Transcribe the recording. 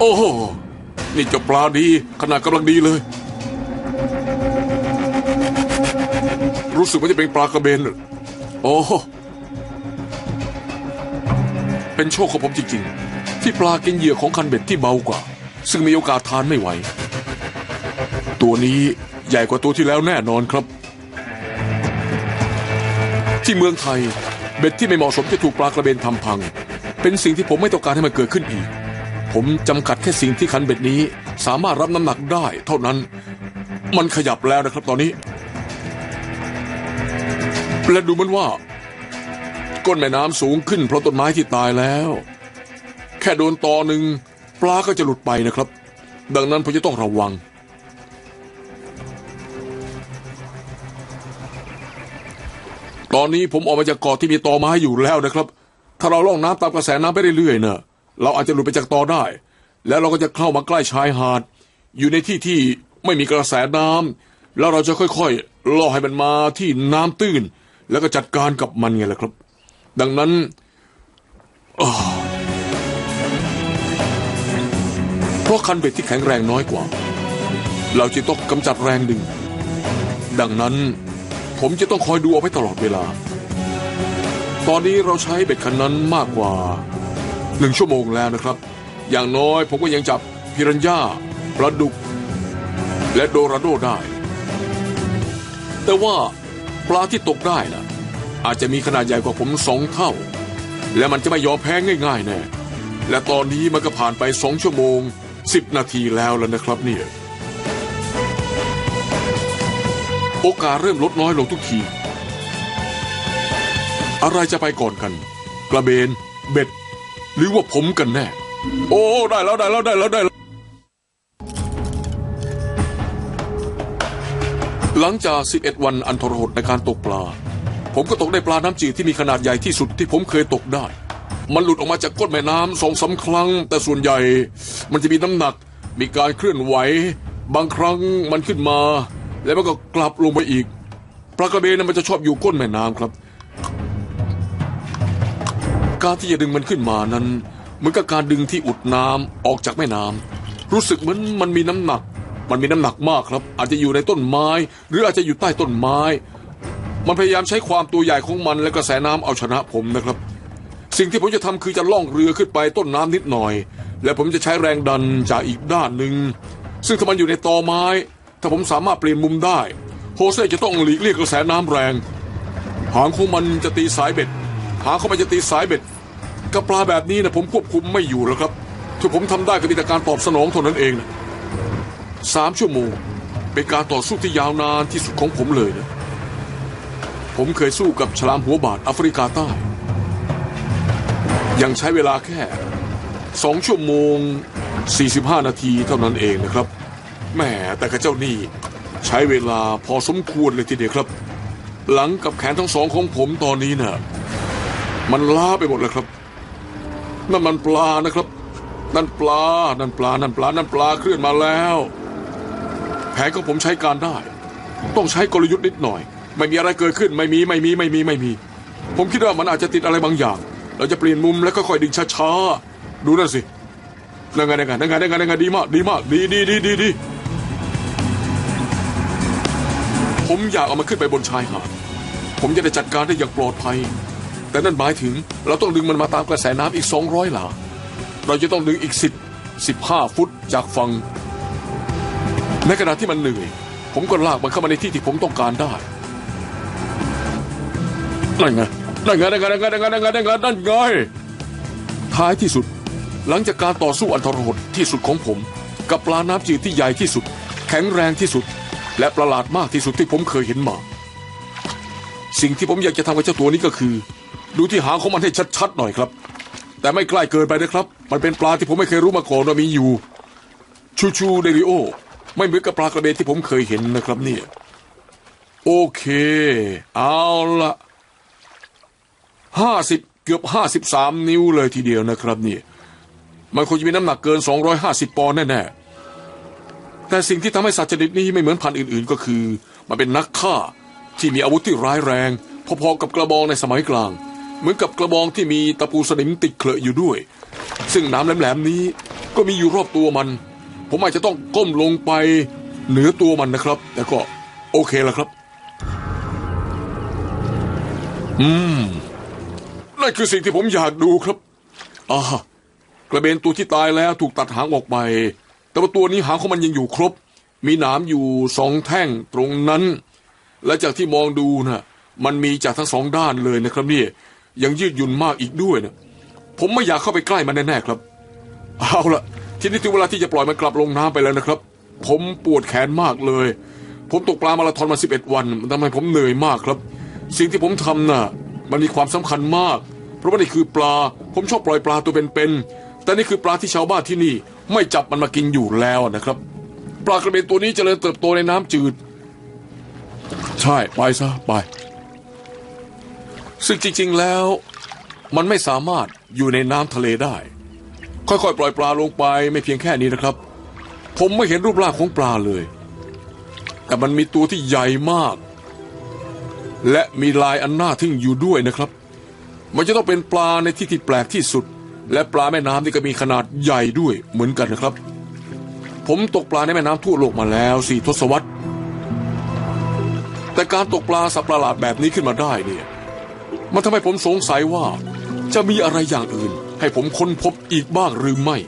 โอ้โห นี่เจะปลาดี ขนาดกำลังดีเลย รู้สึกว่าจะเป็นปลากระเบนโอ้โหเป็นโชคของผมจริงๆ ที่ปลากินเหยื่อของคันเบ็ดที่เบากว่า ซึ่งมีโอกาสทานไม่ไหว ตัวนี้ใหญ่กว่าตัวที่แล้วแน่นอนครับ ที่เมืองไทย เบ็ดที่ไม่เหมาะสมจะถูกปลากระเบนทำพัง เป็นสิ่งที่ผมไม่ต้องการให้มันเกิดขึ้นอีก ผมจำกัดแค่สิ่งที่คันเบ็ดนี้ สามารถรับน้ำหนักได้ เท่านั้น มันขยับแล้วนะครับตอนนี้ และดูเหมันว่า ก้นแม่น้ำสูงขึ้นเพราะต้นไม้ที่ตายแล้ว แค่โดนตอหนึ่งปลาก็จะหลุดไปนะครับ ดังนั้นผมจะต้องระวัง ตอนนี้ผมออกมาจากเกาะที่มีตอไม้อยู่แล้วนะครับ ถ้าเราล่องน้ำตามกระแสน้ำไปเรื่อยๆเนะ เราอาจจะหลุดไปจากตอได้ แล้วเราก็จะเข้ามาใกล้ชายหาด อยู่ในที่ที่ไม่มีกระแสน้ำแล้วเราจะค่อยๆล่อให้มันมาที่น้ำตื้น แล้วก็จัดการกับมันไงล่ะครับ ดังนั้นเพราะคันเบ็ดที่แข็งแรงน้อยกว่า เราจะต้องกำจัดแรงดึง ดังนั้นผมจะต้องคอยดูเอาไว้ตลอดเวลา ตอนนี้เราใช้เบ็ดคันนั้นมากกว่า หนึ่งชั่วโมงแล้วนะครับ อย่างน้อยผมก็ยังจับพิรัญญาปลาดุก และโดราโดได้ แต่ว่าปลาที่ตกได้นะอาจจะมีขนาดใหญ่กว่าผมสองเท่า และมันจะไม่ยอมแพ้ง่ายๆแน่และตอนนี้มันก็ผ่านไปสองชั่วโมงสิบนาทีแล้วแล้วนะครับเนี่ยโอกาสเริ่มลดน้อยลงทุกที อะไรจะไปก่อนกัน กระเบน เบ็ด หรือว่าผมกันแน่ โอ้ได้แล้วได้แล้วได้แล้วได้แล้วหลังจาก 11 วันอันทรหดในการตกปลา ผมก็ตกได้ปลาน้ำจืดที่มีขนาดใหญ่ที่สุดที่ผมเคยตกได้ มันหลุดออกมาจากก้นแม่น้ำสองสาครั้ง แต่ส่วนใหญ่มันจะมีน้ำหนัก มีการเคลื่อนไหว บางครั้งมันขึ้นมา แล้วมันก็กลับลงไปอีกปลากระเบนนะมันจะชอบอยู่ก้นแม่น้ำครับ การที่จะดึงมันขึ้นมานั้นเหมือนกับการดึงที่อุดน้ำออกจากแม่น้ำรู้สึกเหมือนมันมีน้ำหนัก มันมีน้ำหนักมากครับ อาจจะอยู่ในต้นไม้ หรืออาจจะอยู่ใต้ต้นไม้ มันพยายามใช้ความตัวใหญ่ของมันและกระแสน้ำเอาชนะผมนะครับ สิ่งที่ผมจะทำคือจะล่องเรือขึ้นไปต้นน้ำนิดหน่อย และผมจะใช้แรงดันจากอีกด้านหนึ่งซึ่งถ้ามันอยู่ในตอไม้ ถ้าผมสามารถเปลี่ยนมุมได้ โฮเซ่จะต้องหลีกเลี่ยงกระแสน้ำแรง หางของมันจะตีสายเบ็ด หางของมันจะตีสายเบ็ดกับปลาแบบนี้นะผมควบคุมไม่อยู่แล้วครับที่ผมทำได้ก็มีแต่การตอบสนองเท่านั้นเองนะสามชั่วโมง เป็นการต่อสู้ที่ยาวนานที่สุดของผมเลยนะ ผมเคยสู้กับฉลามหัวบาดแอฟริกาใต้ ยังใช้เวลาแค่สองชั่วโมง 45 นาทีเท่านั้นเองนะครับแหมแต่กับเจ้านี่ใช้เวลาพอสมควรเลยทีเดียวครับ หลังกับแขนทั้งสองของผมตอนนี้น่ะ มันล้าไปหมดแล้วครับ นั่นมันปลานะครับ นั่นปลา นั่นปลา นั่นปลา นั่นปลาเคลื่อนมาแล้ว แผนของผมใช้การได้ ต้องใช้กลยุทธ์นิดหน่อย ไม่มีอะไรเกิดขึ้น ไม่มี ไม่มี ไม่มี ไม่มี ผมคิดว่ามันอาจจะติดอะไรบางอย่าง เราจะเปลี่ยนมุมแล้วก็ค่อยดึงช้าๆ ดูนั่นสินั่นไงนั่นไงนั่นไงนั่นไงนั่นไงดีมาก ดีมาก ดีดีดีดีดีผมอยากเอามันขึ้นไปบนชายหาด ผมจะได้จัดการได้อย่างปลอดภัย แต่นั่นหมายถึงเราต้องดึงมันมาตามกระแสน้ำอีก 200 หลา เราจะต้องดึงอีก 10 15 ฟุตจากฝั่งในขณะที่มันเหนื่อย ผมก็ลากมันเข้ามาในที่ที่ผมต้องการได้นั่นไงนั่นไงนั่นไงนั่นไงนั่นไงนั่นไงนั่นไงนั่นไงท้ายที่สุด หลังจากการต่อสู้อันทรหดที่สุดของผม กับปลาน้ำจืดที่ใหญ่ที่สุด แข็งแรงที่สุด และประหลาดมากที่สุดที่ผมเคยเห็นมา สิ่งที่ผมอยากจะทำกับเจ้าตัวนี้ก็คือ ดูที่หางของมันให้ชัดๆหน่อยครับ แต่ไม่ใกล้เกินไปนะครับ มันเป็นปลาที่ผมไม่เคยรู้มาก่อนว่ามีอยู่ ชูชูเดริโอ ไม่เหมือนกับปลากระเบนที่ผมเคยเห็นนะครับเนี่ย โอเค เอาละห้าสิบเกือบห้าสิบสามนิ้วเลยทีเดียวนะครับเนี่ยมันคงจะมีน้ำหนักเกินสองร้อยห้าสิบปอนด์แน่ๆ แต่สิ่งที่ทำให้สัตว์ชนิดนี้ไม่เหมือนพันธุ์อื่นๆ ก็คือ มันเป็นนักฆ่าที่มีอาวุธที่ร้ายแรง พอๆกับกระบองในสมัยกลาง เหมือนกับกระบองที่มีตะปูสนิมติดเคลอะอยู่ด้วย ซึ่งน้ำแหลมๆนี้ก็มีอยู่รอบตัวมัน ผมอาจจะต้องก้มลงไปเหนือตัวมันนะครับ แต่ก็โอเคแล้วครับ อืมนั่นคือสิ่งที่ผมอยากดูครับอ่ากระเบนตัวที่ตายแล้วถูกตัดหางออกไป แต่ว่าตัวนี้หางของมันยังอยู่ครบ มีหนามอยู่สองแท่งตรงนั้น และจากที่มองดูนะมันมีจากทั้งสองด้านเลยนะครับนี่ ยังยืดหยุ่นมากอีกด้วยนะผมไม่อยากเข้าไปใกล้มันแน่ๆครับ เอาละทีนี้ถึงเวลาที่จะปล่อยมันกลับลงน้ำไปแล้วนะครับ ผมปวดแขนมากเลย ผมตกปลามาราธอนมา 11 วันมันทำให้ผมเหนื่อยมากครับ สิ่งที่ผมทำน่ะ มันมีความสำคัญมาก เพราะว่านี่คือปลา ผมชอบปล่อยปลาตัวเป็นๆแต่นี่คือปลาที่ชาวบ้านที่นี่ ไม่จับมันมากินอยู่แล้วนะครับ ปลากระเบนตัวนี้เจริญเติบโตในน้ำจืด ใช่ไปซะไป ซึ่งจริงๆแล้ว มันไม่สามารถอยู่ในน้ำทะเลได้ ค่อยๆ ปล่อยปลาลงไปไม่เพียงแค่นี้นะครับ ผมไม่เห็นรูปร่างของปลาเลย แต่มันมีตัวที่ใหญ่มาก และมีลายอันน่าทึ่งอยู่ด้วยนะครับ มันจะต้องเป็นปลาในที่ที่แปลกที่สุด และปลาแม่น้ำนี่ก็มีขนาดใหญ่ด้วยเหมือนกันนะครับ ผมตกปลาในแม่น้ำทั่วโลกมาแล้วสี่ทศวรรษแต่การตกปลาสับประหลาดแบบนี้ขึ้นมาได้เนี่ย มันทำให้ผมสงสัยว่า จะมีอะไรอย่างอื่น ให้ผมค้นพบอีกบ้างหรือไม่